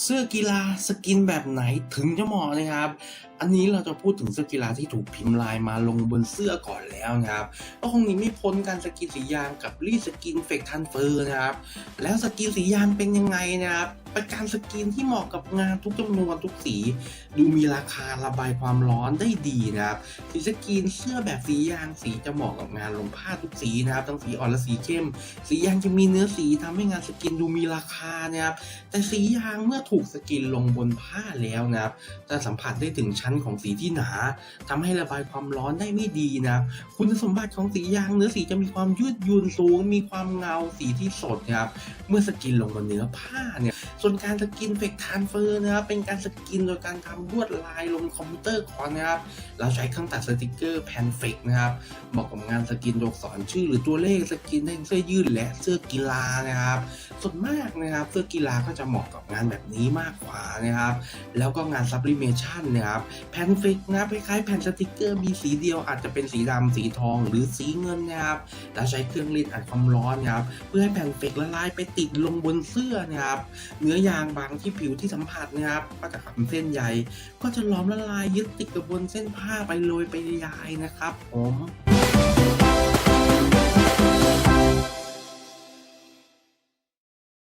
เสื้อกีฬาสกินแบบไหนถึงจะเหมาะนะครับอันนี้เราจะพูดถึงเสื้อกีฬาที่ถูกพิมพ์ลายมาลงบนเสื้อก่อนแล้วนะครับก็คงหนีไม่พ้นการสกินสียางกับรีสกินเฟกทันเฟอร์นะครับ แล้วสกินสียางเป็นยังไงนะครับเป็นการสกินที่เหมาะกับงานทุกจำนวนทุกสี ดูมีราคาระบายความร้อนได้ดีนะครับสีสกินเสื้อแบบสียางสีจะเหมาะกับงานลงผ้าทุกสีนะครับทั้งสีอ่อนและสีเข้ม สียางจะมีเนื้อสีทำให้งานสกินดูมีราคานะครับแต่สียางเมื่อถูกสกินลงบนผ้าแล้วนะครับจะสัมผัสได้ถึงชั้นของสีที่หนาทำให้ระบายความร้อนได้ไม่ดีนะ คุณสมบัติของสียางเนื้อสีจะมีความยืดยุ่นสูง มีความเงาสีที่สดนะครับ เมื่อสกินลงบนเนื้อผ้าเนี่ย ส่วนการสกินเฟกทานเฟอร์นะครับ เป็นการสกินโดยการทำลวดลายลงคอมพิวเตอร์ก่อนนะครับ เราใช้เครื่องตัดสติกเกอร์แผ่นเฟกนะครับเหมาะกับงานสกินตัวอักษรชื่อ หรือตัวเลขสกินในเสื้อยืดและเสื้อกีฬานะครับ ส่วนมากนะครับ เสื้อกีฬาก็จะเหมาะกับงานแบบนี้มากกว่า นะครับแล้วก็งานซับลิเมชันนะครับแผ่นเฟกนะคล้ายๆแผ่นสติกเกอร์มีสีเดียวอาจจะเป็นสีดำสีทอง หรือสีเงินนะครับแล้วใช้เครื่องรีดอัดความร้อนนะครับเพื่อให้แผ่นเฟกละลายไปติดลงบนเสื้อนะครับเนื้อยางบางที่ผิวที่สัมผัสนะครับก็จะทำเส้นใยก็จะหล้อมละลายยึดติดกับบนเส้นผ้าไปโรยไปยายนะครับผม